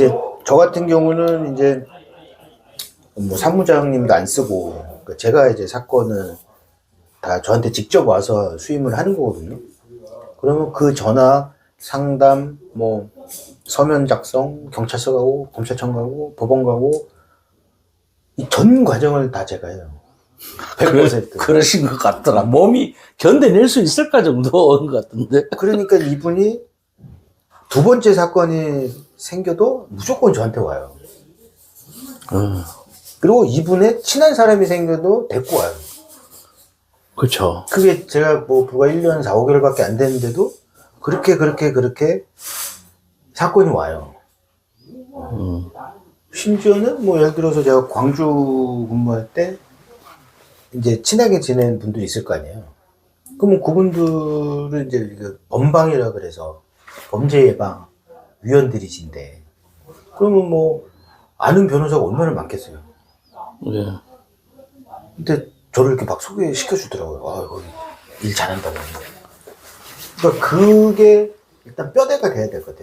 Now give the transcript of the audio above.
이제 저 같은 경우는 이제 뭐 사무장님도 안 쓰고 그러니까 제가 이제 사건을 다 저한테 직접 와서 수임을 하는 거거든요. 그러면 그 전화 상담 뭐 서면 작성 경찰서 가고 검찰청 가고 법원 가고 이 전 과정을 다 제가 해요. 100%. 그 러신 것 같더라. 몸이 견뎌낼 수 있을까 정도인 것 같은데. 그러니까 이분이 두 번째 사건이 생겨도 무조건 저한테 와요. 어, 그리고 이분의 친한 사람이 생겨도 데리고 와요. 그렇죠. 그게 제가 뭐 불과 1년 4, 5개월밖에 안 됐는데도 그렇게 그렇게 그렇게 사건이 와요. 음, 심지어는 뭐 예를 들어서 제가 광주 근무할 때 이제 친하게 지낸 분들이 있을 거 아니에요. 그러면 그분들은 이제 그 범방이라 그래서 범죄 예방 위원들이신데 그러면 뭐 아는 변호사가 얼마나 많겠어요. 예. 근데 저를 이렇게 막 소개시켜 주더라고요. 아, 일 잘한다고. 그러니까 그게 일단 뼈대가 돼야 될 것 같아요.